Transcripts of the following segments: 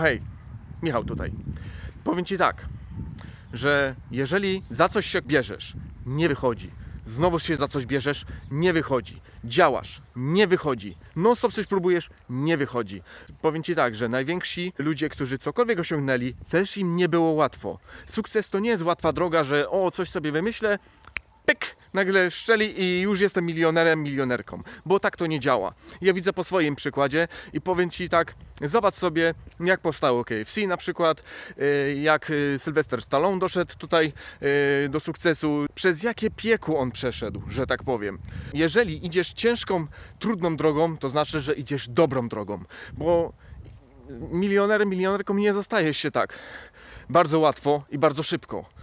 Hej, Michał tutaj. Powiem Ci tak, że jeżeli za coś się bierzesz, nie wychodzi. Znowu się za coś bierzesz, nie wychodzi. Działasz, nie wychodzi. Non stop coś próbujesz, nie wychodzi. Powiem Ci tak, że najwięksi ludzie, którzy cokolwiek osiągnęli, też im nie było łatwo. Sukces to nie jest łatwa droga, że o, coś sobie wymyślę, pyk, nagle szczeli i już jestem milionerem, milionerką. Bo tak to nie działa. Ja widzę po swoim przykładzie i powiem Ci tak, zobacz sobie jak powstało KFC na przykład, y, jak y, Sylvester Stallone doszedł tutaj y, do sukcesu, przez jakie piekło on przeszedł, że tak powiem. Jeżeli idziesz ciężką, trudną drogą, to znaczy, że idziesz dobrą drogą, bo milionerem, milionerką nie zostajesz się tak bardzo łatwo i bardzo szybko.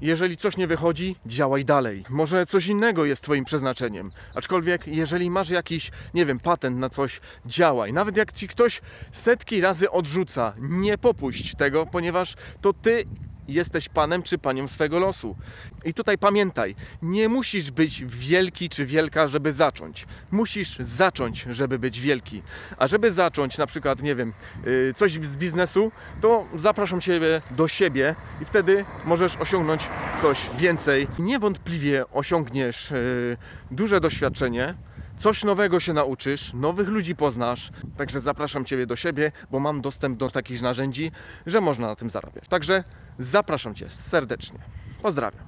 Jeżeli coś nie wychodzi, działaj dalej. Może coś innego jest Twoim przeznaczeniem. Aczkolwiek, jeżeli masz jakiś, nie wiem, patent na coś, działaj. Nawet jak ci ktoś setki razy odrzuca, nie popuść tego, ponieważ to Ty jesteś panem czy panią swego losu. I tutaj pamiętaj, nie musisz być wielki czy wielka, żeby zacząć. Musisz zacząć, żeby być wielki. A żeby zacząć, na przykład, nie wiem, yy, coś z biznesu, to zapraszam Ciebie do siebie i wtedy możesz osiągnąć coś więcej. Niewątpliwie osiągniesz yy, duże doświadczenie, coś nowego się nauczysz, nowych ludzi poznasz. Także zapraszam Ciebie do siebie, bo mam dostęp do takich narzędzi, że można na tym zarabiać. Także zapraszam Cię serdecznie. Pozdrawiam.